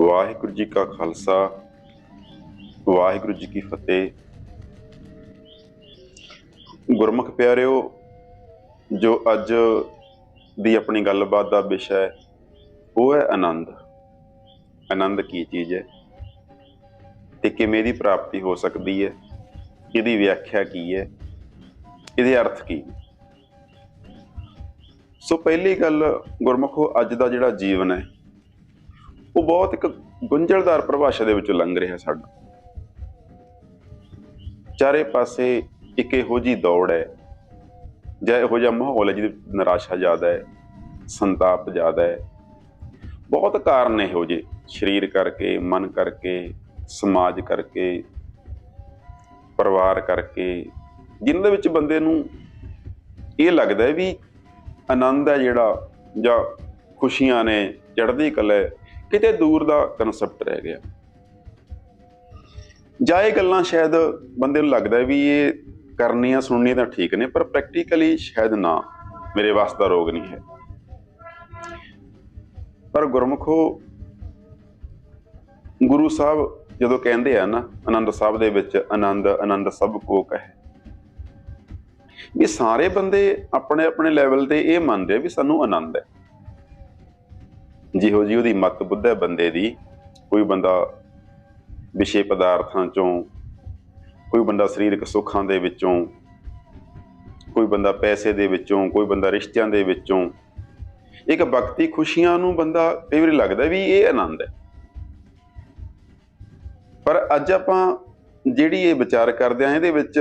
ਵਾਹਿਗੁਰੂ ਜੀ ਕਾ ਖਾਲਸਾ, ਵਾਹਿਗੁਰੂ ਜੀ ਕੀ ਫਤਿਹ। ਗੁਰਮੁਖ ਪਿਆਰਿਓ, ਜੋ ਅੱਜ ਦੀ ਆਪਣੀ ਗੱਲਬਾਤ ਦਾ ਵਿਸ਼ਾ ਹੈ, ਉਹ ਹੈ ਆਨੰਦ। ਆਨੰਦ ਕੀ ਚੀਜ਼ ਹੈ ਤੇ ਕਿਵੇਂ ਦੀ ਪ੍ਰਾਪਤੀ ਹੋ ਸਕਦੀ ਹੈ? ਇਹਦੀ ਵਿਆਖਿਆ ਕੀ ਹੈ? ਇਹਦੇ ਅਰਥ ਕੀ ਸੋ ਪਹਿਲੀ ਗੱਲ ਗੁਰਮੁਖੋ, ਅੱਜ ਦਾ ਜਿਹੜਾ ਜੀਵਨ ਹੈ ਉਹ ਬਹੁਤ ਇੱਕ ਗੁੰਝਲਦਾਰ ਪਰਿਭਾਸ਼ਾ ਦੇ ਵਿੱਚੋਂ ਲੰਘ ਰਿਹਾ ਸਾਡਾ। ਚਾਰੇ ਪਾਸੇ ਇੱਕ ਇਹੋ ਜੀ ਦੌੜ ਹੈ, ਜਾਂ ਇਹੋ ਜਿਹਾ ਮਾਹੌਲ ਹੈ ਜਿਹਦੇ ਵਿੱਚ ਨਿਰਾਸ਼ਾ ਜ਼ਿਆਦਾ ਹੈ, ਸੰਤਾਪ ਜ਼ਿਆਦਾ ਹੈ। ਬਹੁਤ ਕਾਰਨ ਇਹੋ ਜਿਹੇ, ਸਰੀਰ ਕਰਕੇ, ਮਨ ਕਰਕੇ, ਸਮਾਜ ਕਰਕੇ, ਪਰਿਵਾਰ ਕਰਕੇ ਜਿਨ੍ਹਾਂ ਦੇ ਵਿੱਚ ਬੰਦੇ ਨੂੰ ਇਹ ਲੱਗਦਾ ਵੀ ਆਨੰਦ ਹੈ ਜਿਹੜਾ, ਜਾਂ ਖੁਸ਼ੀਆਂ ਨੇ, ਚੜ੍ਹਦੀ ਕਲਾ ਕਿਤੇ ਦੂਰ ਦਾ ਕਨਸੈਪਟ ਰਹਿ ਗਿਆ। ਜਾਂ ਇਹ ਗੱਲਾਂ ਸ਼ਾਇਦ ਬੰਦੇ ਨੂੰ ਲੱਗਦਾ ਵੀ ਇਹ ਕਰਨੀਆਂ ਸੁਣਨੀਆਂ ਤਾਂ ਠੀਕ ਨੇ, ਪਰ ਪ੍ਰੈਕਟੀਕਲੀ ਸ਼ਾਇਦ ਨਾ, ਮੇਰੇ ਵਾਸਤੇ ਦਾ ਰੋਗ ਨਹੀਂ ਹੈ। ਪਰ ਗੁਰਮੁਖੋ, ਗੁਰੂ ਸਾਹਿਬ ਜਦੋਂ ਕਹਿੰਦੇ ਆ ਨਾ, ਆਨੰਦ ਸਾਹਿਬ ਦੇ ਵਿੱਚ ਆਨੰਦ ਆਨੰਦ ਸਭ ਕੋ ਕਹੇ। ਵੀ ਸਾਰੇ ਬੰਦੇ ਆਪਣੇ ਆਪਣੇ ਲੈਵਲ ਤੇ ਇਹ ਮੰਨਦੇ ਆ ਵੀ ਸਾਨੂੰ ਆਨੰਦ ਹੈ। ਜਿਹੋ ਜੀ ਉਹਦੀ ਮਤ ਬੁੱਧ ਹੈ ਬੰਦੇ ਦੀ, ਕੋਈ ਬੰਦਾ ਵਿਸ਼ੇ ਪਦਾਰਥਾਂ ਚੋਂ, ਕੋਈ ਬੰਦਾ ਸਰੀਰਕ ਸੁੱਖਾਂ ਦੇ ਵਿੱਚੋਂ, ਕੋਈ ਬੰਦਾ ਪੈਸੇ ਦੇ ਵਿੱਚੋਂ, ਕੋਈ ਬੰਦਾ ਰਿਸ਼ਤਿਆਂ ਦੇ ਵਿੱਚੋਂ, ਇੱਕ ਵਕਤੀ ਖੁਸ਼ੀਆਂ ਨੂੰ ਬੰਦਾ ਕਈ ਵਾਰੀ ਲੱਗਦਾ ਵੀ ਇਹ ਆਨੰਦ ਹੈ। ਪਰ ਅੱਜ ਆਪਾਂ ਜਿਹੜੀ ਇਹ ਵਿਚਾਰ ਕਰਦੇ ਆਂ ਇਹਦੇ ਵਿੱਚ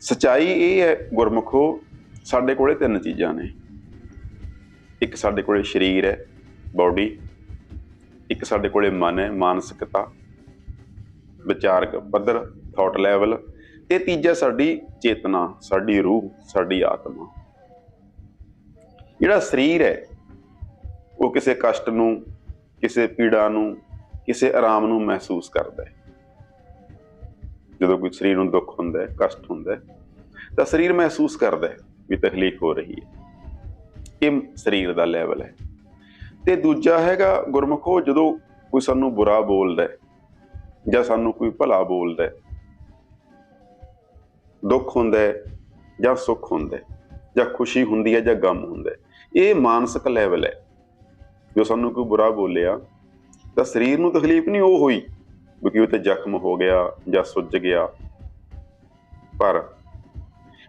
ਸਚਾਈ ਇਹ ਹੈ, ਗੁਰਮੁਖੋ, ਸਾਡੇ ਕੋਲੇ ਤਿੰਨ ਚੀਜ਼ਾਂ ਨੇ। ਇੱਕ ਸਾਡੇ ਕੋਲੇ ਸਰੀਰ ਹੈ ਬਾਡੀ ਇੱਕ ਸਾਡੇ ਕੋਲੇ ਮਨ ਹੈ, ਮਾਨਸਿਕਤਾ, ਵਿਚਾਰਕ, ਪੱਧਰ ਥਾਟ ਲੈਵਲ ਤੇ ਤੀਜਾ ਸਾਡੀ ਚੇਤਨਾ, ਸਾਡੀ ਰੂਹ, ਸਾਡੀ ਆਤਮਾ। ਜਿਹੜਾ ਸਰੀਰ ਹੈ, ਉਹ ਕਿਸੇ ਕਸ਼ਟ ਨੂੰ, ਕਿਸੇ ਪੀੜਾ ਨੂੰ, ਕਿਸੇ ਆਰਾਮ ਨੂੰ ਮਹਿਸੂਸ ਕਰਦਾ ਹੈ। ਜਦੋਂ ਕੋਈ ਸਰੀਰ ਨੂੰ ਦੁੱਖ ਹੁੰਦਾ ਹੈ, ਕਸ਼ਟ ਹੁੰਦਾ ਹੈ, ਤਾਂ ਸਰੀਰ ਮਹਿਸੂਸ ਕਰਦਾ ਹੈ ਵੀ ਤਕਲੀਫ ਹੋ ਰਹੀ ਹੈ। ਇਹ ਸਰੀਰ ਦਾ ਲੈਵਲ ਹੈ। ਤੇ ਦੂਜਾ ਹੈਗਾ ਗੁਰਮੁਖੋ ਜਦੋਂ ਕੋਈ ਸਾਨੂੰ ਬੁਰਾ ਬੋਲਦਾ ਹੈ ਜਾਂ ਸਾਨੂੰ ਕੋਈ ਭਲਾ ਬੋਲਦਾ ਹੈ, ਦੁੱਖ ਹੁੰਦਾ ਹੈ ਜਾਂ ਸੁੱਖ ਹੁੰਦਾ ਹੈ, ਜਾਂ ਖੁਸ਼ੀ ਹੁੰਦੀ ਹੈ ਜਾਂ ਗਮ ਹੁੰਦਾ ਹੈ, ਇਹ ਮਾਨਸਿਕ ਲੈਵਲ ਹੈ। ਜੋ ਸਾਨੂੰ ਕੋਈ ਬੁਰਾ ਬੋਲਿਆ, ਤਾਂ ਸਰੀਰ ਨੂੰ ਤਕਲੀਫ ਨਹੀਂ ਉਹ ਹੋਈ, ਕਿਉਂਕਿ ਉਹ ਤੇ ਜ਼ਖਮ ਹੋ ਗਿਆ ਜਾਂ ਸੁੱਜ ਗਿਆ। ਪਰ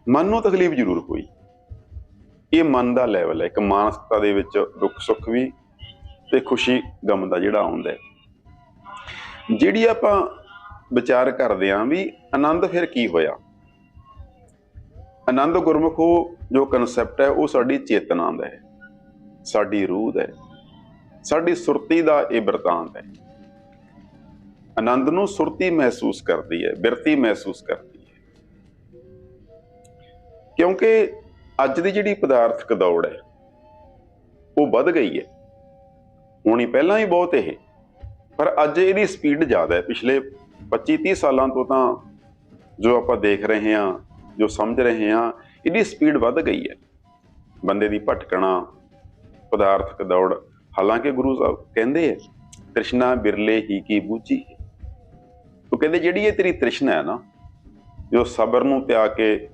ਮਨ ਨੂੰ ਤਕਲੀਫ ਜ਼ਰੂਰ ਹੋਈ। ਇਹ ਮਨ ਦਾ ਲੈਵਲ ਹੈ। ਇੱਕ ਮਾਨਸਿਕਤਾ ਦੇ ਵਿੱਚ ਦੁੱਖ, ਸੁੱਖ ਵੀ ਤੇ ਖੁਸ਼ੀ ਗਮ ਦਾ ਜਿਹੜਾ ਆਉਂਦਾ ਜਿਹੜੀ ਆਪਾਂ ਵਿਚਾਰ ਕਰਦੇ ਆਂ ਵੀ ਆਨੰਦ ਫਿਰ ਕੀ ਹੋਇਆ? ਆਨੰਦ ਗੁਰਮੁਖੋ ਜੋ ਕਨਸੈਪਟ ਹੈ, ਉਹ ਸਾਡੀ ਚੇਤਨਾ ਦਾ ਹੈ। ਸਾਡੀ ਰੂਹ ਦਾ ਹੈ। ਸਾਡੀ ਸੁਰਤੀ ਦਾ ਇਹ ਵਰਤਾਂਤ ਹੈ। ਆਨੰਦ ਨੂੰ ਸੁਰਤੀ ਮਹਿਸੂਸ ਕਰਦੀ ਹੈ, ਬਿਰਤੀ ਮਹਿਸੂਸ ਕਰਦੀ ਹੈ। ਕਿਉਂਕਿ ਅੱਜ ਦੀ ਜਿਹੜੀ ਪਦਾਰਥਕ ਦੌੜ ਹੈ, ਉਹ ਵੱਧ ਗਈ ਹੈ। ਹੋਣੀ ਪਹਿਲਾਂ ਹੀ ਬਹੁਤ ਇਹ, ਪਰ ਅੱਜ ਇਹਦੀ ਸਪੀਡ ਜ਼ਿਆਦਾ ਹੈ। ਪਿਛਲੇ 25 30 ਸਾਲਾਂ ਤੋਂ ਤਾਂ ਜੋ ਆਪਾਂ ਦੇਖ ਰਹੇ ਹਾਂ, ਜੋ ਸਮਝ ਰਹੇ ਹਾਂ, ਇਹਦੀ ਸਪੀਡ ਵੱਧ ਗਈ ਹੈ। ਬੰਦੇ ਦੀ ਭਟਕਣਾ, ਪਦਾਰਥਕ ਦੌੜ, ਹਾਲਾਂਕਿ ਗੁਰੂ ਸਾਹਿਬ ਕਹਿੰਦੇ ਹੈ, ਤ੍ਰਿਸ਼ਨਾ ਬਿਰਲੇ ਹੀ ਕੀ ਬੂਝੀ ਉਹ ਕਹਿੰਦੇ ਜਿਹੜੀ ਇਹ ਤੇਰੀ ਤ੍ਰਿਸ਼ਨਾ ਹੈ ਨਾ, ਜੋ ਸਬਰ ਨੂੰ ਤਿਆਗ ਕੇ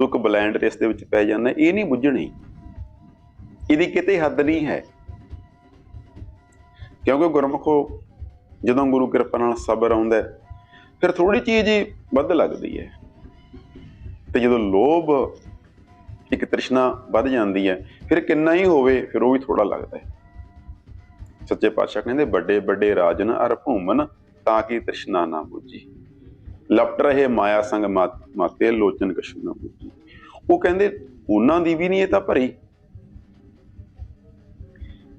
ਤੂੰ ਇੱਕ ਬਲੈਂਡ ਰੇਸ ਦੇ ਵਿੱਚ ਪੈ ਜਾਂਦਾ, ਇਹ ਨਹੀਂ ਬੁੱਝਣੀ। ਇਹਦੀ ਕਿਤੇ ਹੱਦ ਨਹੀਂ ਹੈ। ਕਿਉਂਕਿ ਗੁਰਮੁਖੋ ਜਦੋਂ ਗੁਰੂ ਕਿਰਪਾ ਨਾਲ ਸਬਰ ਆਉਂਦਾ ਫਿਰ ਥੋੜੀ ਚੀਜ਼ ਹੀ ਵੱਧ ਲੱਗਦੀ ਹੈ। ਤੇ ਜਦੋਂ ਲੋਭ ਇੱਕ ਤ੍ਰਿਸ਼ਨਾ ਵੱਧ ਜਾਂਦੀ ਹੈ, ਫਿਰ ਕਿੰਨਾ ਹੀ ਹੋਵੇ, ਫਿਰ ਉਹ ਵੀ ਥੋੜਾ ਲੱਗਦਾ ਹੈ। ਸੱਚੇ ਪਾਤਸ਼ਾਹ ਕਹਿੰਦੇ, ਵੱਡੇ ਵੱਡੇ ਰਾਜਨ ਅਰ ਭੂਮਨ ਤਾਂ ਕਿ ਤ੍ਰਿਸ਼ਨਾ ਨਾ ਬੁੱਝੀ। ਲਪਟ ਰਹੇ ਮਾਇਆ ਸੰਗ ਮਾ- ਮਾਤੇ ਲੋਚਨ ਕਛੂ ਨਾ ਬੁੱਝੀ। ਉਹ ਕਹਿੰਦੇ ਉਹਨਾਂ ਦੀ ਵੀ ਨਹੀਂ ਇਹ ਤਾਂ ਭਰੀ।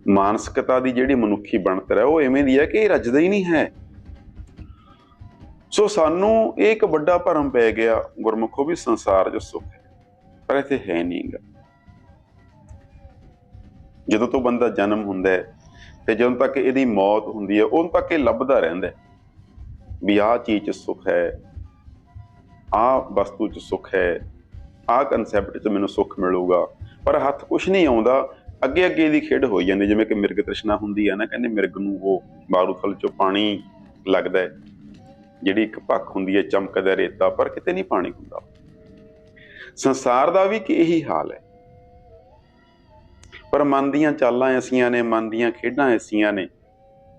ਮਾਨਸਿਕਤਾ ਦੀ ਜਿਹੜੀ ਮਨੁੱਖੀ ਬਣਤਰ ਹੈ, ਉਹ ਐਵੇਂ ਦੀ ਹੈ ਕਿ ਇਹ ਰੱਜਦਾ ਹੀ ਨਹੀਂ ਹੈ। ਸੋ ਸਾਨੂੰ ਇਹ ਇੱਕ ਵੱਡਾ ਭਰਮ ਪੈ ਗਿਆ ਗੁਰਮੁਖੋ ਵੀ ਸੰਸਾਰ ਜੋ ਸੁੱਖ ਹੈ। ਪਰ ਇੱਥੇ ਹੈ ਨਹੀਂਗਾ ਜਦੋਂ ਤੋਂ ਬੰਦਾ ਜਨਮ ਹੁੰਦਾ ਹੈ ਤੇ ਜਦੋਂ ਤੱਕ ਇਹਦੀ ਮੌਤ ਹੁੰਦੀ ਹੈ, ਉਦੋਂ ਤੱਕ ਇਹ ਲੱਭਦਾ ਰਹਿੰਦਾ ਵੀ ਆਹ ਚੀਜ਼ 'ਚ ਸੁੱਖ ਹੈ, ਆਹ ਵਸਤੂ 'ਚ ਸੁੱਖ ਹੈ ਆਹ ਕਨਸੈਪਟ 'ਚ ਮੈਨੂੰ ਸੁੱਖ ਮਿਲੂਗਾ। ਪਰ ਹੱਥ ਕੁਝ ਨਹੀਂ ਆਉਂਦਾ। ਅੱਗੇ ਅੱਗੇ ਦੀ ਖੇਡ ਹੋਈ ਜਾਂਦੀ, ਜਿਵੇਂ ਕਿ ਮਿਰਗ ਤ੍ਰਿਸ਼ਨਾ ਹੁੰਦੀ ਹੈ ਨਾ, ਕਹਿੰਦੇ ਮਿਰਗ ਨੂੰ ਉਹ ਮਾਰੂਥਲ ਚੋਂ ਪਾਣੀ ਲੱਗਦਾ ਜਿਹੜੀ ਇੱਕ ਭੱਖ ਹੁੰਦੀ ਹੈ, ਚਮਕਦਾ ਰੇਤਾ, ਪਰ ਕਿਤੇ ਨਹੀਂ ਪਾਣੀ ਹੁੰਦਾ। ਸੰਸਾਰ ਦਾ ਵੀ ਕਿ ਇਹੀ ਹਾਲ ਹੈ। ਪਰ ਮਨ ਦੀਆਂ ਚਾਲਾਂ ਐਸੀਆਂ ਨੇ, ਮਨ ਦੀਆਂ ਖੇਡਾਂ ਐਸੀਆਂ ਨੇ।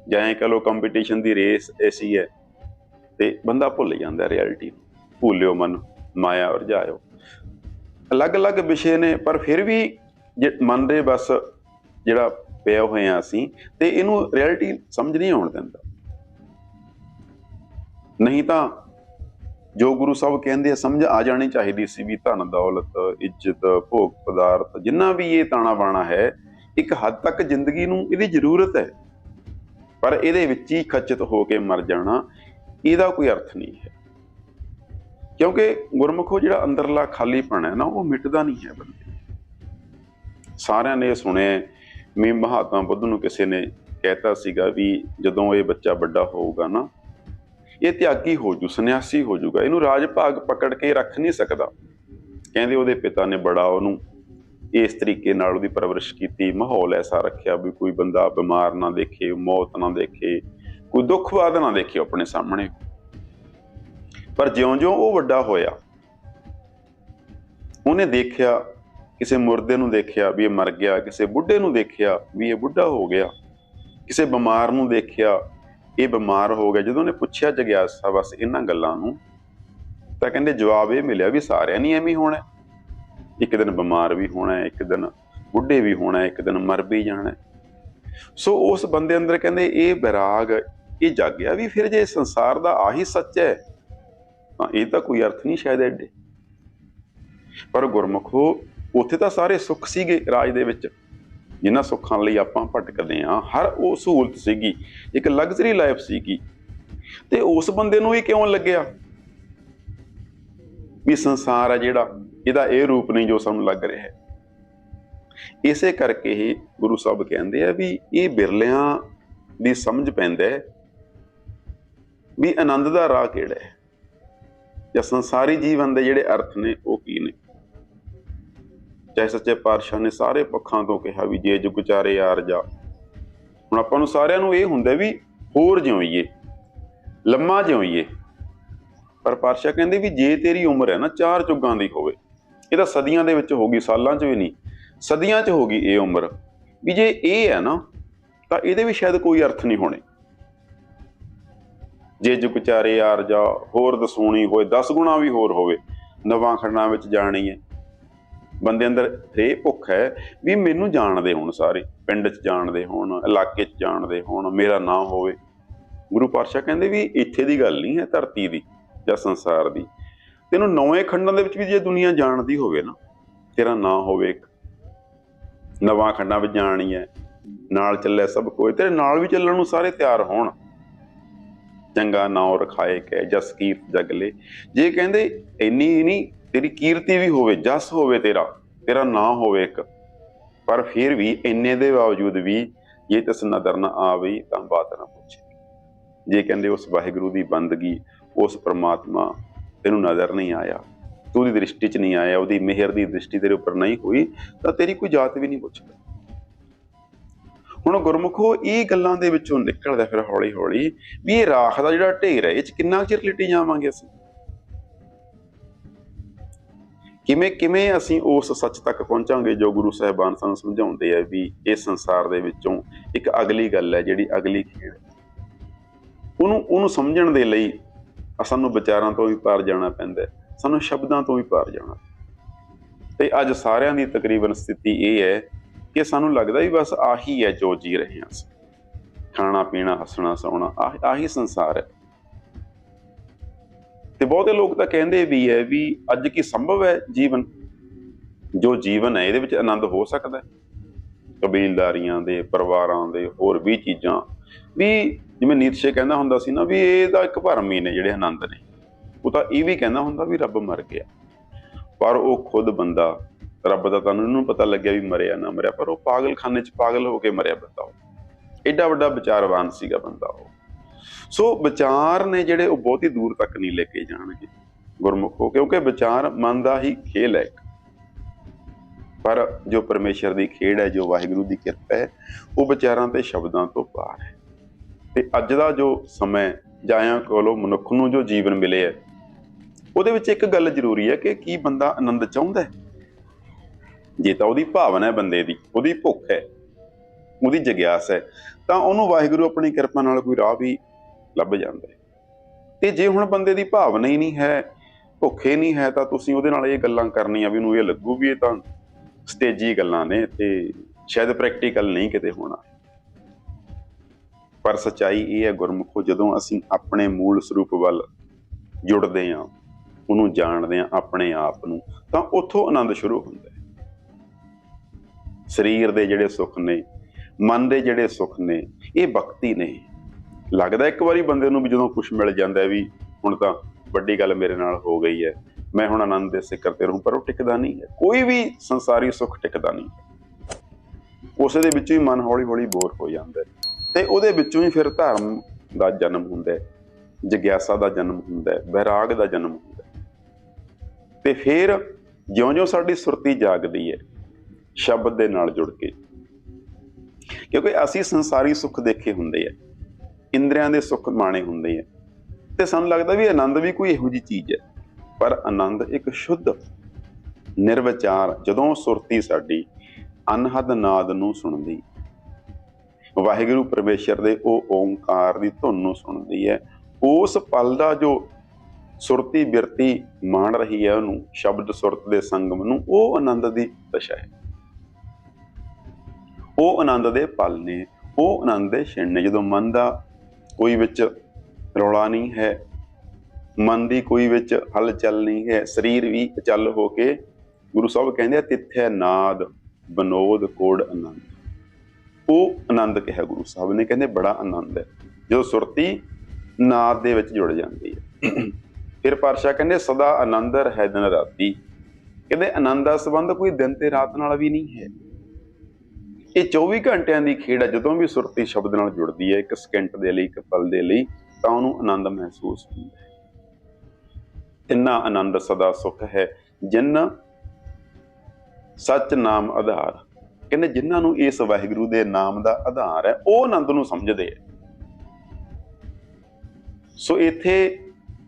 ਜਾਂ ਇਹ ਕਹ ਲੋ ਕੰਪੀਟੀਸ਼ਨ ਦੀ ਰੇਸ ਐਸੀ ਹੈ। ਤੇ ਬੰਦਾ ਭੁੱਲ ਜਾਂਦਾ ਰਿਐਲਿਟੀ ਨੂੰ। ਭੁੱਲਿਓ ਮਨ, ਮਾਇਆ ਔਰ ਜਾਇਓ। ਅਲੱਗ-ਅਲੱਗ ਵਿਸ਼ੇ ਨੇ, ਪਰ ਫਿਰ ਵੀ ਜੇ ਮਨ ਦੇ ਬਸ ਜਿਹੜਾ ਪਿਆ ਹੋਏ ਆ ਅਸੀਂ, ਤੇ ਇਹਨੂੰ ਰਿਐਲਿਟੀ ਸਮਝ ਨਹੀਂ ਆਉਣ ਦਿੰਦਾ। ਨਹੀਂ ਤਾਂ ਜੋ ਗੁਰੂ ਸਾਹਿਬ ਕਹਿੰਦੇ ਆ, ਸਮਝ ਆ ਜਾਣੀ ਚਾਹੀਦੀ ਸੀ ਵੀ ਧਨ, ਦੌਲਤ, ਇੱਜ਼ਤ, ਭੋਗ ਪਦਾਰਥ, ਜਿੰਨਾ ਵੀ ਇਹ ਤਾਣਾ ਬਾਣਾ ਹੈ, ਇੱਕ ਹੱਦ ਤੱਕ ਜ਼ਿੰਦਗੀ ਨੂੰ ਇਹਦੀ ਜ਼ਰੂਰਤ ਹੈ। ਪਰ ਇਹਦੇ ਵਿੱਚ ਹੀ ਖਚਿਤ ਹੋ ਕੇ ਮਰ ਜਾਣਾ, ਇਹਦਾ ਕੋਈ ਅਰਥ ਨਹੀਂ ਹੈ। ਕਿਉਂਕਿ ਗੁਰਮੁਖੋ ਜਿਹੜਾ ਅੰਦਰਲਾ ਖਾਲੀਪਣ ਹੈ ਨਾ, ਉਹ ਮਿਟਦਾ ਨਹੀਂ ਹੈ ਬੰਦੇ ਸਾਰਿਆਂ ਨੇ ਇਹ ਸੁਣਿਆ ਵੀ ਮਹਾਤਮਾ ਬੁੱਧ ਨੂੰ ਕਿਸੇ ਨੇ ਕਹਿਤਾ ਸੀਗਾ ਵੀ ਜਦੋਂ ਇਹ ਬੱਚਾ ਵੱਡਾ ਹੋਊਗਾ ਨਾ, ਇਹ ਤਿਆਗੀ ਹੋ ਜੂ, ਸੰਨਿਆਸੀ ਹੋ ਜਾਊਗਾ ਇਹਨੂੰ ਰਾਜ ਭਾਗ ਪਕੜ ਕੇ ਰੱਖ ਨਹੀਂ ਸਕਦਾ। ਕਹਿੰਦੇ ਉਹਦੇ ਪਿਤਾ ਨੇ ਬੜਾ ਉਹਨੂੰ ਇਸ ਤਰੀਕੇ ਨਾਲ ਉਹਦੀ ਪਰਵਰਿਸ਼ ਕੀਤੀ, ਮਾਹੌਲ ਐਸਾ ਰੱਖਿਆ ਵੀ ਕੋਈ ਬੰਦਾ ਬਿਮਾਰ ਨਾ ਦੇਖੇ, ਮੌਤ ਨਾ ਦੇਖੇ, ਕੋਈ ਦੁੱਖਵਾਦ ਨਾ ਦੇਖੇ ਆਪਣੇ ਸਾਹਮਣੇ। ਪਰ ਜਿਉਂ-ਜਿਉਂ ਉਹ ਵੱਡਾ ਹੋਇਆ, ਉਹਨੇ ਦੇਖਿਆ, ਕਿਸੇ ਮੁਰਦੇ ਨੂੰ ਦੇਖਿਆ ਵੀ ਇਹ ਮਰ ਗਿਆ, ਕਿਸੇ ਬੁੱਢੇ ਨੂੰ ਦੇਖਿਆ ਵੀ ਇਹ ਬੁੱਢਾ ਹੋ ਗਿਆ, ਕਿਸੇ ਬਿਮਾਰ ਨੂੰ ਦੇਖਿਆ ਇਹ ਬਿਮਾਰ ਹੋ ਗਿਆ। ਜਦੋਂ ਉਹਨੇ ਪੁੱਛਿਆ ਜਗਿਆਸਾ, ਬਸ ਇਹਨਾਂ ਗੱਲਾਂ ਨੂੰ, ਤਾਂ ਕਹਿੰਦੇ ਜਵਾਬ ਇਹ ਮਿਲਿਆ ਵੀ ਸਾਰਿਆਂ ਨੇ ਐਵੇਂ ਹੋਣਾ ਇੱਕ ਦਿਨ ਬਿਮਾਰ ਵੀ ਹੋਣਾ ਇੱਕ ਦਿਨ ਬੁੱਢੇ ਵੀ ਹੋਣਾ ਇੱਕ ਦਿਨ ਮਰ ਵੀ ਜਾਣਾ ਸੋ ਉਸ ਬੰਦੇ ਅੰਦਰ ਕਹਿੰਦੇ ਇਹ ਵਿਰਾਗ, ਇਹ ਜਾਗਿਆ ਵੀ ਫਿਰ ਜੇ ਸੰਸਾਰ ਦਾ ਆਹੀ ਸੱਚ ਹੈ ਤਾਂ ਇਹ ਤਾਂ ਕੋਈ ਅਰਥ ਨਹੀਂ ਸ਼ਾਇਦ ਐਡੇ। ਪਰ ਗੁਰਮੁਖੋ ਉੱਥੇ ਤਾਂ ਸਾਰੇ ਸੁੱਖ ਸੀਗੇ ਰਾਜ ਦੇ ਵਿੱਚ। ਜਿਨ੍ਹਾਂ ਸੁੱਖਾਂ ਲਈ ਆਪਾਂ ਭਟਕਦੇ ਆ ਹਰ ਉਹ ਸਹੂਲਤ ਸੀਗੀ, ਇੱਕ ਲਗਜ਼ਰੀ ਲਾਈਫ ਸੀਗੀ। ਤੇ ਉਸ ਬੰਦੇ ਨੂੰ ਇਹ ਕਿਉਂ ਲੱਗਿਆ? ਵੀ ਸੰਸਾਰ ਹੈ ਜਿਹੜਾ, ਇਹਦਾ ਇਹ ਰੂਪ ਨਹੀਂ ਜੋ ਸਾਨੂੰ ਲੱਗ ਰਿਹਾ ਹੈ। ਇਸੇ ਕਰਕੇ ਹੀ ਗੁਰੂ ਸਾਹਿਬ ਕਹਿੰਦੇ ਆ ਵੀ ਇਹ ਬਿਰਲਿਆਂ ਦੀ ਸਮਝ ਪੈਂਦਾ ਹੈ ਵੀ ਆਨੰਦ ਦਾ ਰਾਹ ਕਿਹੜਾ ਹੈ। ਜਾਂ ਸੰਸਾਰੀ ਜੀਵਨ ਦੇ ਜਿਹੜੇ ਅਰਥ ਨੇ, ਉਹ ਕੀ ਨੇ? ਚਾਹੇ ਸੱਚੇ ਪਾਤਸ਼ਾਹ ਨੇ ਸਾਰੇ ਪੱਖਾਂ ਤੋਂ ਕਿਹਾ ਵੀ ਜੇ ਜੁਗ ਚਾਰੇ ਯਾਰ ਜਾ। ਹੁਣ ਆਪਾਂ ਨੂੰ ਸਾਰਿਆਂ ਨੂੰ ਇਹ ਹੁੰਦਾ ਵੀ ਹੋਰ ਜਿਉਈਏ ਲੰਮਾ ਜਿਉਈਏ ਪਰ ਪਾਤਸ਼ਾਹ ਕਹਿੰਦੇ ਵੀ ਜੇ ਤੇਰੀ ਉਮਰ ਹੈ ਨਾ ਚਾਰ ਚੁੱਗਾਂ ਦੀ ਹੋਵੇ, ਇਹ ਤਾਂ ਸਦੀਆਂ ਦੇ ਵਿੱਚ ਹੋਗੀ ਸਾਲਾਂ 'ਚ ਵੀ ਨਹੀਂ, ਸਦੀਆਂ 'ਚ ਹੋਗੀ ਇਹ ਉਮਰ। ਵੀ ਜੇ ਇਹ ਹੈ ਨਾ, ਤਾਂ ਇਹਦੇ ਵੀ ਸ਼ਾਇਦ ਕੋਈ ਅਰਥ ਨਹੀਂ ਹੋਣੇ। ਜੇ ਜੁਗ ਚਾਰੇ ਯਾਰ ਜਾ, ਹੋਰ ਦਸੂਣੀ ਹੋਏ 10 ਗੁਣਾ ਵੀ ਹੋਰ ਹੋਵੇ, ਨਵਾਂ ਖੰਡਾਂ ਵਿੱਚ ਜਾਣੀ ਹੈ। ਬੰਦੇ ਅੰਦਰ ਇਹ ਭੁੱਖ ਹੈ ਵੀ ਮੈਨੂੰ ਜਾਣਦੇ ਹੋਣ ਸਾਰੇ, ਪਿੰਡ 'ਚ ਜਾਣਦੇ ਹੋਣ, ਇਲਾਕੇ 'ਚ ਜਾਣਦੇ ਹੋਣ, ਮੇਰਾ ਨਾਂ ਹੋਵੇ। ਗੁਰੂ ਪਾਤਸ਼ਾਹ ਕਹਿੰਦੇ ਵੀ ਇੱਥੇ ਦੀ ਗੱਲ ਨਹੀਂ ਹੈ ਧਰਤੀ ਦੀ ਜਾਂ ਸੰਸਾਰ ਦੀ। ਤੈਨੂੰ ਨਵੇਂ ਖੰਡਾਂ ਦੇ ਵਿੱਚ ਵੀ ਜੇ ਦੁਨੀਆ ਜਾਣਦੀ ਹੋਵੇ ਨਾ, ਤੇਰਾ ਨਾਂ ਹੋਵੇ ਨਵਾਂ ਖੰਡਾਂ ਵਿੱਚ ਜਾਣੀ ਹੈ, ਨਾਲ ਚੱਲੇ ਸਭ ਕੋਈ ਤੇਰੇ ਨਾਲ ਵੀ ਚੱਲਣ ਨੂੰ ਸਾਰੇ ਤਿਆਰ ਹੋਣ। ਚੰਗਾ ਨਾਉ ਰਖਾਏ ਕੈ, ਜਸ ਕੀਰਤ ਜਗਲੇ ਜੇ ਕਹਿੰਦੇ, ਇੰਨੀ ਨਹੀਂ, ਤੇਰੀ ਕੀਰਤੀ ਵੀ ਹੋਵੇ, ਜਸ ਹੋਵੇ ਤੇਰਾ ਤੇਰਾ ਨਾਂ ਹੋਵੇ ਇੱਕ। ਪਰ ਫਿਰ ਵੀ ਇੰਨੇ ਦੇ ਬਾਵਜੂਦ ਵੀ ਜੇ ਤਸ ਨਦਰ ਨਾ ਆਵੇ, ਤਾਂ ਬਾਤ ਨਾ ਪੁੱਛੇ। ਜੇ ਕਹਿੰਦੇ, ਉਸ ਵਾਹਿਗੁਰੂ ਦੀ ਬੰਦਗੀ, ਉਸ ਪ੍ਰਮਾਤਮਾ ਤੈਨੂੰ ਨਜ਼ਰ ਨਹੀਂ ਆਇਆ, ਤੂੰ ਦੀ ਦ੍ਰਿਸ਼ਟੀ 'ਚ ਨਹੀਂ ਆਇਆ, ਉਹਦੀ ਮਿਹਰ ਦੀ ਦ੍ਰਿਸ਼ਟੀ ਤੇਰੇ ਉੱਪਰ ਨਹੀਂ ਹੋਈ, ਤਾਂ ਤੇਰੀ ਕੋਈ ਜਾਤ ਵੀ ਨਹੀਂ ਪੁੱਛਦਾ। ਹੁਣ ਗੁਰਮੁਖੋ, ਇਹ ਗੱਲਾਂ ਦੇ ਵਿੱਚੋਂ ਨਿਕਲਦਾ ਫਿਰ ਹੌਲੀ ਹੌਲੀ ਵੀ ਇਹ ਰਾਖ ਦਾ ਜਿਹੜਾ ਢੇਰ ਹੈ, ਇਹ 'ਚ ਕਿੰਨਾ ਕੁ ਚਿਰ ਲਿਟੀ ਜਾਵਾਂਗੇ ਅਸੀਂ? ਕਿਵੇਂ ਕਿਵੇਂ ਅਸੀਂ ਉਸ ਸੱਚ ਤੱਕ ਪਹੁੰਚਾਂਗੇ ਜੋ ਗੁਰੂ ਸਾਹਿਬਾਨ ਸਾਨੂੰ ਸਮਝਾਉਂਦੇ ਆ ਵੀ ਇਹ ਸੰਸਾਰ ਦੇ ਵਿੱਚੋਂ ਇੱਕ ਅਗਲੀ ਗੱਲ ਹੈ, ਜਿਹੜੀ ਅਗਲੀ ਖੇਡ ਉਹਨੂੰ ਉਹਨੂੰ ਸਮਝਣ ਦੇ ਲਈ ਸਾਨੂੰ ਵਿਚਾਰਾਂ ਤੋਂ ਵੀ ਪਾਰ ਜਾਣਾ ਪੈਂਦਾ ਸਾਨੂੰ ਸ਼ਬਦਾਂ ਤੋਂ ਵੀ ਪਾਰ ਜਾਣਾ ਤੇ ਅੱਜ ਸਾਰਿਆਂ ਦੀ ਤਕਰੀਬਨ ਸਥਿਤੀ ਇਹ ਹੈ ਕਿ ਸਾਨੂੰ ਲੱਗਦਾ ਵੀ ਬਸ ਆਹੀ ਹੈ ਜੋ ਜੀ ਰਹੇ ਹਾਂ ਅਸੀਂ ਖਾਣਾ, ਪੀਣਾ, ਹੱਸਣਾ, ਸੌਣਾ, ਆਹ- ਆਹੀ ਸੰਸਾਰ ਹੈ। ਤੇ ਬਹੁਤੇ ਲੋਕ ਤਾਂ ਕਹਿੰਦੇ ਵੀ ਹੈ ਵੀ ਅੱਜ ਕੀ ਸੰਭਵ ਹੈ ਜੀਵਨ? ਜੋ ਜੀਵਨ ਹੈ, ਇਹਦੇ ਵਿੱਚ ਆਨੰਦ ਹੋ ਸਕਦਾ ਹੈ। ਕਬੀਲਦਾਰੀਆਂ ਦੇ, ਪਰਿਵਾਰਾਂ ਦੇ, ਹੋਰ ਵੀ ਚੀਜ਼ਾਂ। ਵੀ ਜਿਵੇਂ ਨੀਤਸ਼ੇ ਕਹਿੰਦਾ ਹੁੰਦਾ ਸੀ ਨਾ ਵੀ ਇਹ ਤਾਂ ਇੱਕ ਭਰਮ ਹੀ ਨੇ ਜਿਹੜੇ ਆਨੰਦ ਨੇ। ਉਹ ਤਾਂ ਇਹ ਵੀ ਕਹਿੰਦਾ ਹੁੰਦਾ ਵੀ ਰੱਬ ਮਰ ਗਿਆ। ਪਰ ਉਹ ਖੁਦ ਬੰਦਾ ਰੱਬ ਦਾ ਤੁਹਾਨੂੰ ਇਹਨੂੰ ਪਤਾ ਲੱਗਿਆ ਵੀ ਮਰਿਆ ਨਾ ਮਰਿਆ, ਪਰ ਉਹ ਪਾਗਲਖਾਨੇ 'ਚ ਪਾਗਲ ਹੋ ਕੇ ਮਰਿਆ ਬੰਦਾ ਉਹ। ਐਡਾ ਵੱਡਾ ਵਿਚਾਰਵਾਨ ਸੀਗਾ ਬੰਦਾ ਉਹ। ਸੋ ਵਿਚਾਰ ਨੇ ਜਿਹੜੇ ਉਹ ਬਹੁਤੀ ਦੂਰ ਤੱਕ ਨਹੀਂ ਲੈ ਕੇ ਜਾਣਗੇ ਗੁਰਮੁਖੋ ਕਿਉਂਕਿ ਵਿਚਾਰ ਮਨ ਦਾ ਹੀ ਖੇਲ ਹੈ ਇੱਕ। ਪਰ ਜੋ ਪਰਮੇਸ਼ਰ ਦੀ ਖੇਡ ਹੈ, ਜੋ ਵਾਹਿਗੁਰੂ ਦੀ ਕਿਰਪਾ ਹੈ, ਉਹ ਵਿਚਾਰਾਂ ਤੇ ਸ਼ਬਦਾਂ ਤੋਂ ਪਾਰ ਹੈ। ਤੇ ਅੱਜ ਦਾ ਜੋ ਸਮਾਂ ਜਾਇਆ ਕੋਲੋਂ ਮਨੁੱਖ ਨੂੰ ਜੋ ਜੀਵਨ ਮਿਲੇ ਹੈ, ਉਹਦੇ ਵਿੱਚ ਇੱਕ ਗੱਲ ਜ਼ਰੂਰੀ ਹੈ ਕਿ ਕੀ ਬੰਦਾ ਆਨੰਦ ਚਾਹੁੰਦਾ ਹੈ? ਜੇ ਤਾਂ ਉਹਦੀ ਭਾਵਨਾ ਹੈ ਬੰਦੇ ਦੀ, ਉਹਦੀ ਭੁੱਖ ਹੈ, ਉਹਦੀ ਜਗਿਆਸ ਹੈ, ਤਾਂ ਉਹਨੂੰ ਵਾਹਿਗੁਰੂ ਆਪਣੀ ਕਿਰਪਾ ਨਾਲ ਕੋਈ ਰਾਹ ਵੀ ਲੱਭ ਜਾਂਦਾ ਹੈ। ਤੇ ਜੇ ਹੁਣ ਬੰਦੇ ਦੀ ਭਾਵਨਾ ਹੀ ਨਹੀਂ ਹੈ, ਭੁੱਖੇ ਨਹੀਂ ਹੈ, ਤਾਂ ਤੁਸੀਂ ਉਹਦੇ ਨਾਲ ਇਹ ਗੱਲਾਂ ਕਰਨੀਆਂ ਵੀ ਉਹਨੂੰ ਇਹ ਲੱਗੂ ਵੀ ਇਹ ਤਾਂ ਸਟੇਜੀ ਗੱਲਾਂ ਨੇ ਤੇ ਸ਼ਾਇਦ ਪ੍ਰੈਕਟੀਕਲ ਨਹੀਂ ਕਿਤੇ ਹੋਣਾ। ਪਰ ਸਚਾਈ ਇਹ ਹੈ, ਗੁਰਮੁਖੋ, ਜਦੋਂ ਅਸੀਂ ਆਪਣੇ ਮੂਲ ਸਰੂਪ ਵੱਲ ਜੁੜਦੇ ਹਾਂ, ਉਹਨੂੰ ਜਾਣਦੇ ਹਾਂ ਆਪਣੇ ਆਪ ਨੂੰ, ਤਾਂ ਉੱਥੋਂ ਆਨੰਦ ਸ਼ੁਰੂ ਹੁੰਦਾ ਹੈ। ਸਰੀਰ ਦੇ ਜਿਹੜੇ ਸੁੱਖ ਨੇ, ਮਨ ਦੇ ਜਿਹੜੇ ਸੁੱਖ ਨੇ, ਇਹ ਭਗਤੀ ਨੇ। ਲੱਗਦਾ ਇੱਕ ਵਾਰੀ ਬੰਦੇ ਨੂੰ ਵੀ ਜਦੋਂ ਕੁਝ ਮਿਲ ਜਾਂਦਾ ਵੀ ਹੁਣ ਤਾਂ ਵੱਡੀ ਗੱਲ ਮੇਰੇ ਨਾਲ ਹੋ ਗਈ ਹੈ, ਮੈਂ ਹੁਣ ਆਨੰਦ ਦੇ ਸਿਖਰ ਤੇ ਰਹੂੰ, ਪਰ ਉਹ ਟਿਕਦਾ ਨਹੀਂ ਹੈ। ਕੋਈ ਵੀ ਸੰਸਾਰੀ ਸੁੱਖ ਟਿਕਦਾ ਨਹੀਂ ਉਸੇ ਦੇ ਵਿੱਚੋਂ ਹੀ ਮਨ ਹੌਲੀ ਹੌਲੀ ਬੋਰ ਹੋ ਜਾਂਦਾ ਹੈ ਤੇ ਉਹਦੇ ਵਿੱਚੋਂ ਹੀ ਫਿਰ ਧਰਮ ਦਾ ਜਨਮ ਹੁੰਦਾ ਹੈ, ਜਿਗਿਆਸਾ ਦਾ ਜਨਮ ਹੁੰਦਾ ਹੈ, ਵਿਰਾਗ ਦਾ ਜਨਮ ਹੁੰਦਾ ਹੈ। ਤੇ ਫਿਰ ਜਿਉਂ-ਜਿਉਂ ਸਾਡੀ ਸੁਰਤੀ ਜਾਗਦੀ ਹੈ ਸ਼ਬਦ ਦੇ ਨਾਲ ਜੁੜ ਕੇ। ਕਿਉਂਕਿ ਅਸੀਂ ਸੰਸਾਰੀ ਸੁੱਖ ਦੇਖੇ ਹੁੰਦੇ ਆ। ਇੰਦਰੀਆਂ ਦੇ ਸੁੱਖ ਮਾਣੇ ਹੁੰਦੇ ਆ। ਤੇ ਸਾਨੂੰ ਲੱਗਦਾ ਵੀ ਆਨੰਦ ਵੀ ਕੋਈ ਇਹੋ ਜੀ ਚੀਜ਼ ਹੈ ਪਰ ਆਨੰਦ ਇੱਕ ਸ਼ੁੱਧ, ਨਿਰਵਿਚਾਰ, ਜਦੋਂ ਸੁਰਤੀ ਸਾਡੀ ਅਨਹਦ ਨਾਦ ਨੂੰ ਸੁਣਦੀ ਵਾਹਿਗੁਰੂ ਪਰਮੇਸ਼ਰ ਦੇ ਉਹ ਓੰਕਾਰ ਦੀ ਧੁਨ ਨੂੰ ਸੁਣਦੀ ਹੈ। ਉਸ ਪਲ ਦਾ ਜੋ ਸੁਰਤੀ ਬਿਰਤੀ ਮਾਣ ਰਹੀ ਹੈ ਉਹਨੂੰ, ਸ਼ਬਦ ਸੁਰਤ ਦੇ ਸੰਗਮ ਨੂੰ, ਉਹ ਆਨੰਦ ਦੀ ਦਸ਼ਾ ਹੈ। ਉਹ ਆਨੰਦ ਦੇ ਪਲ ਨੇ, ਉਹ ਆਨੰਦ ਦੇ ਛਿਣ ਨੇ। ਜਦੋਂ ਮਨ ਦਾ ਕੋਈ ਵਿੱਚ ਰੌਲਾ ਨਹੀਂ ਹੈ, ਮਨ ਦੀ ਕੋਈ ਵਿੱਚ ਹਲਚਲ ਨਹੀਂ ਹੈ, ਸਰੀਰ ਵੀ ਅਚਲ ਹੋ ਕੇ ਗੁਰੂ ਸਾਹਿਬ ਕਹਿੰਦੇ ਆ, ਤਿੱਥੈ ਨਾਦ ਬਨੋਦ ਕੋੜ ਆਨੰਦ। ਉਹ ਆਨੰਦ ਕਿਹਾ ਗੁਰੂ ਸਾਹਿਬ ਨੇ, ਕਹਿੰਦੇ ਬੜਾ ਆਨੰਦ ਹੈ। ਜਦੋਂ ਸੁਰਤੀ ਨਾਦ ਦੇ ਵਿੱਚ ਜੁੜ ਜਾਂਦੀ ਹੈ, ਫਿਰ ਪਾਤਸ਼ਾਹ ਕਹਿੰਦੇ, ਸਦਾ ਆਨੰਦ ਹੈ ਦਿਨ ਰਾਤੀ। ਕਹਿੰਦੇ, ਆਨੰਦ ਦਾ ਸੰਬੰਧ ਕੋਈ ਦਿਨ ਤੇ ਰਾਤ ਨਾਲ ਵੀ ਨਹੀਂ ਹੈ। ਇਹ 24 ਘੰਟਿਆਂ ਦੀ ਖੇਡ ਹੈ ਜਦੋਂ ਵੀ ਸੁਰਤੀ ਸ਼ਬਦ ਨਾਲ ਜੁੜਦੀ ਹੈ, ਇੱਕ ਸਕਿੰਟ ਦੇ ਲਈ, ਇੱਕ ਪਲ ਦੇ ਲਈ, ਤਾਂ ਉਹਨੂੰ ਆਨੰਦ ਮਹਿਸੂਸ ਹੁੰਦਾ ਹੈ। ਇੰਨਾ ਆਨੰਦ ਸਦਾ ਸੁਖ ਹੈ, ਜਿਨ ਸੱਚ ਨਾਮ ਆਧਾਰ। ਕਹਿੰਦੇ ਜਿਨ੍ਹਾਂ ਨੂੰ ਇਸ ਵਾਹਿਗੁਰੂ ਦੇ ਨਾਮ ਦਾ ਆਧਾਰ ਹੈ, ਉਹ ਆਨੰਦ ਨੂੰ ਸਮਝਦੇ ਹੈ। ਸੋ ਇੱਥੇ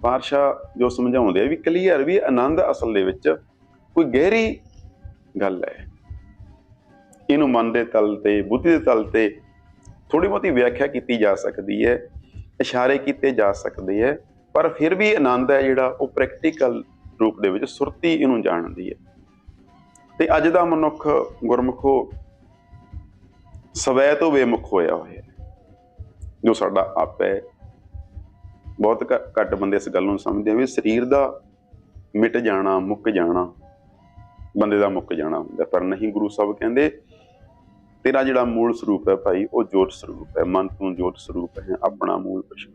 ਪਾਰਸ਼ਾ ਜੋ ਸਮਝਾਉਂਦੇ ਆ ਵੀ ਕਲੀਅਰ ਵੀ ਆਨੰਦ ਅਸਲ ਦੇ ਵਿੱਚ ਕੋਈ ਗਹਿਰੀ ਗੱਲ ਹੈ। ਇਹਨੂੰ ਮਨ ਦੇ ਤਲ ਤੇ, ਬੁੱਧੀ ਦੇ ਤਲ ਤੇ ਥੋੜੀ ਬਹੁਤੀ ਵਿਆਖਿਆ ਕੀਤੀ ਜਾ ਸਕਦੀ ਹੈ, ਇਸ਼ਾਰੇ ਕੀਤੇ ਜਾ ਸਕਦੇ ਹੈ, ਪਰ ਫਿਰ ਵੀ ਆਨੰਦ ਹੈ ਜਿਹੜਾ ਉਹ ਪ੍ਰੈਕਟੀਕਲ ਰੂਪ ਦੇ ਵਿੱਚ ਸੁਰਤੀ ਇਹਨੂੰ ਜਾਣਦੀ ਹੈ। ਤੇ ਅੱਜ ਦਾ ਮਨੁੱਖ ਗੁਰਮੁਖੋ ਸਵੈ ਤੋਂ ਬੇਮੁਖ ਹੋਇਆ ਹੋਇਆ ਜੋ ਸਾਡਾ ਆਪ ਹੈ, ਬਹੁਤ ਘ- ਘੱਟ ਬੰਦੇ ਇਸ ਗੱਲ ਨੂੰ ਸਮਝਦੇ ਆ ਵੀ ਸਰੀਰ ਦਾ ਮਿਟ ਜਾਣਾ, ਮੁੱਕ ਜਾਣਾ, ਬੰਦੇ ਦਾ ਮੁੱਕ ਜਾਣਾ ਹੁੰਦਾ, ਪਰ ਨਹੀਂ ਗੁਰੂ ਸਾਹਿਬ ਕਹਿੰਦੇ ਤੇਰਾ ਜਿਹੜਾ ਮੂਲ ਸਰੂਪ ਹੈ ਭਾਈ, ਉਹ ਜੋਤ ਸਰੂਪ ਹੈ, ਮਨ ਤੋਂ ਜੋਤ ਸਰੂਪ ਹੈ, ਆਪਣਾ ਮੂਲ ਪਛਾਣ।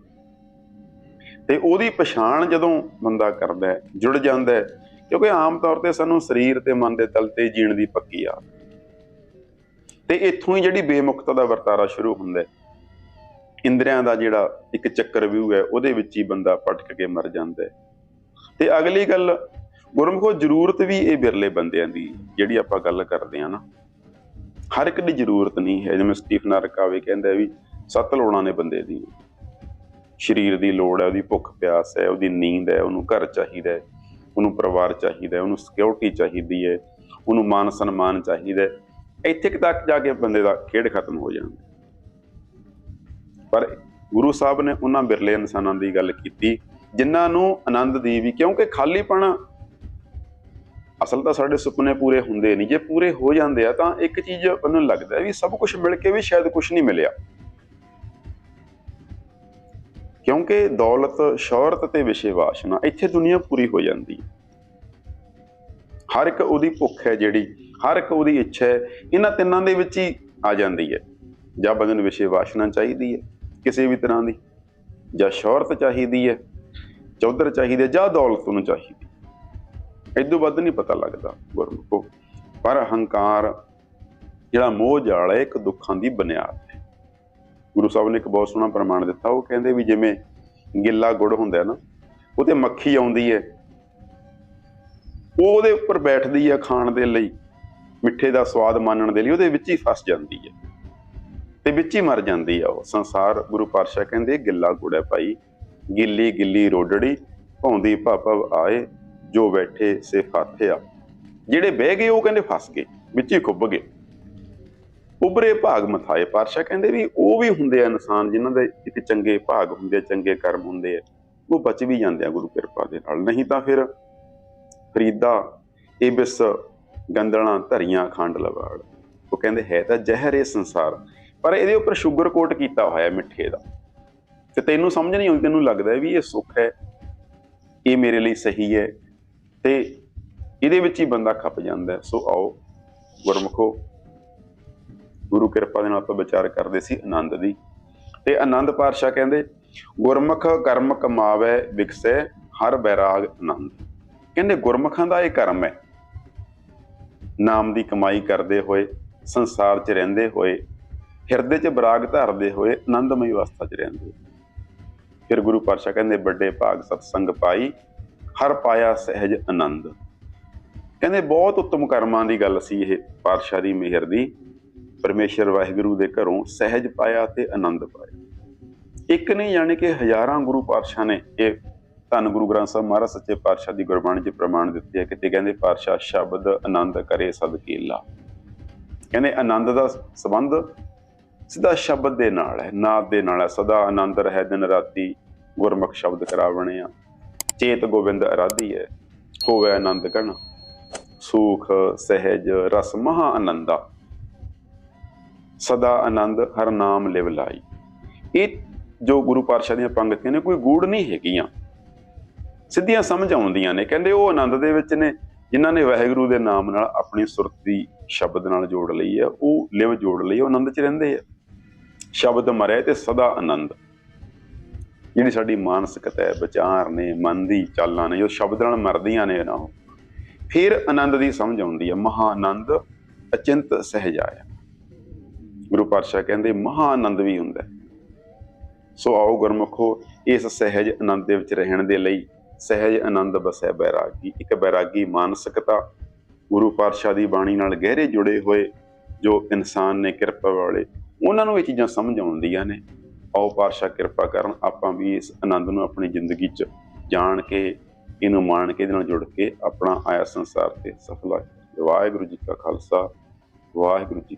ਤੇ ਉਹਦੀ ਪਛਾਣ ਜਦੋਂ ਬੰਦਾ ਕਰਦਾ ਹੈ, ਜੁੜ ਜਾਂਦਾ ਹੈ, ਕਿਉਂਕਿ ਆਮ ਤੌਰ ਤੇ ਸਾਨੂੰ ਸਰੀਰ ਤੇ ਮਨ ਦੇ ਤਲ ਤੇ ਜੀਣ ਦੀ ਪੱਕੀ ਆ ਤੇ ਇੱਥੋਂ ਹੀ ਜਿਹੜੀ ਬੇਮੁਖਤਾ ਦਾ ਵਰਤਾਰਾ ਸ਼ੁਰੂ ਹੁੰਦਾ ਹੈ, ਇੰਦਰੀਆਂ ਦਾ ਜਿਹੜਾ ਇੱਕ ਚੱਕਰ ਵਿਊ ਹੈ, ਉਹਦੇ ਵਿੱਚ ਹੀ ਬੰਦਾ ਪਟਕ ਕੇ ਮਰ ਜਾਂਦਾ ਹੈ। ਤੇ ਅਗਲੀ ਗੱਲ, ਗੁਰਮੁਖੋ ਜ਼ਰੂਰਤ ਵੀ ਇਹ ਬਿਰਲੇ ਬੰਦਿਆਂ ਦੀ ਜਿਹੜੀ ਆਪਾਂ ਗੱਲ ਕਰਦੇ ਆ ਨਾ ਹਰ ਇੱਕ ਦੀ ਜ਼ਰੂਰਤ ਨਹੀਂ ਹੈ। ਜਿਵੇਂ ਸਟੀਫਨ ਰਕਾਵੇ ਕਹਿੰਦਾ ਵੀ ਸੱਤ ਲੋੜਾਂ ਨੇ ਬੰਦੇ ਦੀ। ਸਰੀਰ ਦੀ ਲੋੜ ਹੈ, ਉਹਦੀ ਭੁੱਖ ਪਿਆਸ ਹੈ, ਉਹਦੀ ਨੀਂਦ ਹੈ, ਉਹਨੂੰ ਘਰ ਚਾਹੀਦਾ ਹੈ, ਉਹਨੂੰ ਪਰਿਵਾਰ ਚਾਹੀਦਾ ਹੈ, ਉਹਨੂੰ ਸਿਕਿਉਰਿਟੀ ਚਾਹੀਦੀ ਹੈ, ਉਹਨੂੰ ਮਾਨ ਸਨਮਾਨ ਚਾਹੀਦਾ ਹੈ। ਇੱਥੇ ਕੁ ਤੱਕ ਜਾ ਕੇ ਬੰਦੇ ਦਾ ਖੇਡ ਖਤਮ ਹੋ ਜਾਂਦਾ ਪਰ ਗੁਰੂ ਸਾਹਿਬ ਨੇ ਉਹਨਾਂ ਬਿਰਲੇ ਇਨਸਾਨਾਂ ਦੀ ਗੱਲ ਕੀਤੀ, ਜਿਨ੍ਹਾਂ ਨੂੰ ਆਨੰਦ ਦੀ ਵੀ, ਕਿਉਂਕਿ ਖਾਲੀਪਣ ਅਸਲ ਤਾਂ ਸਾਡੇ ਸੁਪਨੇ ਪੂਰੇ ਹੁੰਦੇ ਨਹੀਂ। ਜੇ ਪੂਰੇ ਹੋ ਜਾਂਦੇ ਆ ਤਾਂ ਇੱਕ ਚੀਜ਼ ਮੈਨੂੰ ਲੱਗਦਾ ਵੀ ਸਭ ਕੁਝ ਮਿਲ ਕੇ ਵੀ ਸ਼ਾਇਦ ਕੁਝ ਨਹੀਂ ਮਿਲਿਆ। ਕਿਉਂਕਿ ਦੌਲਤ, ਸ਼ੌਹਰਤ ਤੇ ਵਿਸ਼ੇ ਵਾਸ਼ਨਾ ਇੱਥੇ ਦੁਨੀਆ ਪੂਰੀ ਹੋ ਜਾਂਦੀ ਹੈ। ਹਰ ਇੱਕ ਉਹਦੀ ਭੁੱਖ ਹੈ ਜਿਹੜੀ, ਹਰ ਇੱਕ ਉਹਦੀ ਇੱਛਾ ਹੈ, ਇਹਨਾਂ ਤਿੰਨਾਂ ਦੇ ਵਿੱਚ ਹੀ ਆ ਜਾਂਦੀ ਹੈ। ਜਾਂ ਬੰਦੇ ਵਿਸ਼ੇ ਵਾਸ਼ਨਾ ਚਾਹੀਦੀ ਹੈ, ਕਿਸੇ ਵੀ ਤਰ੍ਹਾਂ ਦੀ। ਜਾਂ ਸ਼ੌਹਰਤ ਚਾਹੀਦੀ ਹੈ, ਚੌਧਰ ਚਾਹੀਦੀ ਹੈ ਜਾਂ ਦੌਲਤ ਨੂੰ ਚਾਹੀਦੀ ਇਦੋਂ ਵੱਧ ਨਹੀਂ ਪਤਾ ਲੱਗਦਾ ਗੁਰਮੁਖੋ। ਪਰ ਹੰਕਾਰ ਜਿਹੜਾ ਮੋਹ ਜਾਲ ਹੈ, ਇੱਕ ਦੁੱਖਾਂ ਦੀ ਬੁਨਿਆਦ ਹੈ। ਗੁਰੂ ਸਾਹਿਬ ਨੇ ਇੱਕ ਬਹੁਤ ਸੋਹਣਾ ਪ੍ਰਮਾਣ ਦਿੱਤਾ। ਉਹ ਕਹਿੰਦੇ ਵੀ ਜਿਵੇਂ ਗਿੱਲਾ ਗੁੜ ਹੁੰਦਾ ਨਾ, ਉਹ ਤੇ ਮੱਖੀ ਆਉਂਦੀ ਹੈ। ਉਹ ਉਹਦੇ ਉੱਪਰ ਬੈਠਦੀ ਹੈ ਖਾਣ ਦੇ ਲਈ, ਮਿੱਠੇ ਦਾ ਸਵਾਦ ਮਾਣਨ ਦੇ ਲਈ, ਉਹਦੇ ਵਿੱਚ ਹੀ ਫਸ ਜਾਂਦੀ ਹੈ। ਤੇ ਵਿੱਚ ਹੀ ਮਰ ਜਾਂਦੀ ਆ ਉਹ। ਸੰਸਾਰ ਗੁਰੂ ਪਾਤਸ਼ਾਹ ਕਹਿੰਦੇ ਗਿੱਲਾ ਗੁੜ ਹੈ ਭਾਈ। ਗਿੱਲੀ ਗਿੱਲੀ ਰੋਡੜੀ, ਭੌਂਦੀ ਭਵ ਆਏ। ਜੋ ਬੈਠੇ ਸੇ ਆ। ਜਿਹੜੇ ਬਹਿ ਗਏ, ਉਹ ਕਹਿੰਦੇ ਫਸ ਗਏ, ਵਿੱਚ ਹੀ ਖੁੱਭ ਗਏ। ਉਬਰੇ ਭਾਗ ਮਥਾਏ ਪਾਤਸ਼ਾਹ ਕਹਿੰਦੇ ਵੀ ਉਹ ਵੀ ਹੁੰਦੇ ਆ ਇਨਸਾਨ ਜਿਨ੍ਹਾਂ ਦੇ ਇੱਕ ਚੰਗੇ ਭਾਗ ਹੁੰਦੇ ਆ, ਚੰਗੇ ਕਰਮ ਹੁੰਦੇ ਆ। ਉਹ ਬਚ ਵੀ ਜਾਂਦੇ ਆ ਗੁਰੂ ਕਿਰਪਾ ਦੇ ਨਾਲ। ਨਹੀਂ ਤਾਂ ਫਿਰ ਫਰੀਦਾ, ਇਬਸ ਗੰਦਲਾਂ ਧਰੀਆਂ, ਖੰਡ ਲਵਾੜ। ਉਹ ਕਹਿੰਦੇ, ਹੈ ਤਾਂ ਜ਼ਹਿਰ ਇਹ ਸੰਸਾਰ। ਪਰ ਇਹਦੇ ਉੱਪਰ ਸ਼ੂਗਰ ਕੋਟ ਕੀਤਾ ਹੋਇਆ ਮਿੱਠੇ ਦਾ। ਤੇ ਤੈਨੂੰ ਸਮਝ ਨਹੀਂ ਆਉਂਦੀ, ਤੈਨੂੰ ਲੱਗਦਾ ਵੀ ਇਹ ਸੁੱਖ ਹੈ, ਇਹ ਮੇਰੇ ਲਈ ਸਹੀ ਹੈ ਤੇ ਇਹਦੇ ਵਿੱਚ ਹੀ ਬੰਦਾ ਖੱਪ ਜਾਂਦਾ ਸੋ ਆਓ ਗੁਰਮਖੋ, ਗੁਰੂ ਕਿਰਪਾ ਦੇ ਨਾਲ ਆਪਾਂ ਵਿਚਾਰ ਕਰਦੇ ਸੀ ਆਨੰਦ ਦੀ। ਤੇ ਆਨੰਦ ਪਾਤਸ਼ਾਹ ਕਹਿੰਦੇ, ਗੁਰਮੁਖ ਕਰਮ ਕਮਾਵੇ, ਵਿਕਸੈ, ਹਰ ਬੈਰਾਗ ਆਨੰਦ। ਕਹਿੰਦੇ ਗੁਰਮੁਖਾਂ ਦਾ ਇਹ ਕਰਮ ਹੈ। ਨਾਮ ਦੀ ਕਮਾਈ ਕਰਦੇ ਹੋਏ, ਸੰਸਾਰ 'ਚ ਰਹਿੰਦੇ ਹੋਏ, ਹਿਰਦੇ 'ਚ ਬਰਾਗ ਧਾਰਦੇ ਹੋਏ, ਆਨੰਦਮਈ ਅਵਸਥਾ 'ਚ ਰਹਿੰਦੇ ਫਿਰ ਗੁਰੂ ਪਾਤਸ਼ਾਹ ਕਹਿੰਦੇ, ਵੱਡੇ ਭਾਗ ਸਤਸੰਗ ਪਾਈ ਹਰ ਪਾਇਆ ਸਹਿਜ ਆਨੰਦ। ਕਹਿੰਦੇ ਬਹੁਤ ਉੱਤਮ ਕਰਮਾਂ ਦੀ ਗੱਲ ਸੀ ਇਹ ਪਾਤਸ਼ਾਹ ਦੀ ਮਿਹਰ ਦੀ। ਪਰਮੇਸ਼ਰ ਵਾਹਿਗੁਰੂ ਦੇ ਘਰੋਂ ਸਹਿਜ ਪਾਇਆ ਤੇ ਆਨੰਦ ਪਾਇਆ। ਇੱਕ ਨਹੀਂ ਜਾਣੇ ਕਿ ਹਜ਼ਾਰਾਂ ਗੁਰੂ ਪਾਤਸ਼ਾਹ ਨੇ ਇਹ ਧੰਨ ਗੁਰੂ ਗ੍ਰੰਥ ਸਾਹਿਬ ਮਹਾਰਾਜ ਸੱਚੇ ਪਾਤਸ਼ਾਹ ਦੀ ਗੁਰਬਾਣੀ 'ਚ ਪ੍ਰਮਾਣ ਦਿੱਤੇ ਹੈ ਕਿਤੇ ਕਹਿੰਦੇ ਪਾਤਸ਼ਾਹ ਸ਼ਬਦ ਆਨੰਦ ਕਰੇ ਸਦਕੀਲਾ ਕਹਿੰਦੇ ਆਨੰਦ ਦਾ ਸੰਬੰਧ ਸਿੱਧਾ ਸ਼ਬਦ ਦੇ ਨਾਲ ਹੈ, ਨਾਦ ਦੇ ਨਾਲ ਹੈ। ਸਦਾ ਆਨੰਦ ਰਹਿ ਦਿਨ ਰਾਤੀ ਗੁਰਮੁਖ ਸ਼ਬਦ ਕਰਾਵਣੇ ਆ। ਚੇਤ ਗੋਬਿੰਦ ਅਰਾਧੀ ਹੈ, ਹੋਵੇ ਆਨੰਦ ਕਣ ਸੂਖ, ਸਹਿਜ, ਰਸ ਮਹਾ ਆਨੰਦਾ। ਸਦਾ ਆਨੰਦ ਹਰ ਨਾਮ ਲਿਵ ਲਾਈ। ਇਹ ਜੋ ਗੁਰੂ ਪਾਤਸ਼ਾਹ ਦੀਆਂ ਪੰਗਤੀਆਂ ਨੇ, ਕੋਈ ਗੂੜ ਨਹੀਂ ਹੈਗੀਆਂ। ਸਿੱਧੀਆਂ ਸਮਝ ਆਉਂਦੀਆਂ ਨੇ, ਕਹਿੰਦੇ ਉਹ ਆਨੰਦ ਦੇ ਵਿੱਚ ਨੇ, ਜਿਨ੍ਹਾਂ ਨੇ ਵਾਹਿਗੁਰੂ ਦੇ ਨਾਮ ਨਾਲ ਆਪਣੀ ਸੁਰਤ ਦੀ ਸ਼ਬਦ ਨਾਲ ਜੋੜ ਲਈ ਹੈ, ਉਹ ਲਿਵ ਜੋੜ ਲਈ, ਉਹ ਆਨੰਦ 'ਚ ਰਹਿੰਦੇ ਆ। ਸ਼ਬਦ ਮਰੇ ਤੇ ਸਦਾ ਆਨੰਦ। ਜਿਹੜੀ ਸਾਡੀ ਮਾਨਸਿਕਤਾ ਹੈ, ਵਿਚਾਰ ਨੇ, ਮਨ ਦੀ ਚਾਲਾਂ ਨੇ, ਜੋ ਸ਼ਬਦ ਨਾਲ ਮਰਦੀਆਂ ਨੇ ਨਾ ਉਹ, ਫਿਰ ਆਨੰਦ ਦੀ ਸਮਝ ਆਉਂਦੀ ਹੈ ਮਹਾ ਆਨੰਦ ਅਚਿੰਤ ਸਹਿਜ ਆਇਆ ਗੁਰੂ ਪਾਤਸ਼ਾਹ ਕਹਿੰਦੇ ਮਹਾ ਆਨੰਦ ਵੀ ਹੁੰਦਾ ਸੋ ਆਓ ਗੁਰਮੁਖੋ, ਇਸ ਸਹਿਜ ਆਨੰਦ ਦੇ ਵਿੱਚ ਰਹਿਣ ਦੇ ਲਈ, ਸਹਿਜ ਆਨੰਦ ਬਸੈ ਬੈਰਾਗੀ, ਇੱਕ ਬੈਰਾਗੀ ਮਾਨਸਿਕਤਾ, ਗੁਰੂ ਪਾਤਸ਼ਾਹ ਦੀ ਬਾਣੀ ਨਾਲ ਗਹਿਰੇ ਜੁੜੇ ਹੋਏ ਜੋ ਇਨਸਾਨ ਨੇ ਕਿਰਪਾ ਵਾਲੇ, ਉਹਨਾਂ ਨੂੰ ਇਹ ਚੀਜ਼ਾਂ ਸਮਝ ਆਉਂਦੀਆਂ ਨੇ। ਆਓ ਪਾਤਸ਼ਾਹ ਕਿਰਪਾ ਕਰਨ, ਆਪਾਂ ਵੀ ਇਸ ਆਨੰਦ ਨੂੰ ਆਪਣੀ ਜ਼ਿੰਦਗੀ 'ਚ ਜਾਣ ਕੇ, ਇਹਨੂੰ ਮਾਣ ਕੇ, ਇਹਦੇ ਨਾਲ ਜੁੜ ਕੇ ਆਪਣਾ ਆਇਆ ਸੰਸਾਰ ਤੇ ਸਫਲਾ ਵਾਹਿਗੁਰੂ ਜੀ ਕਾ ਖਾਲਸਾ, ਵਾਹਿਗੁਰੂ ਜੀ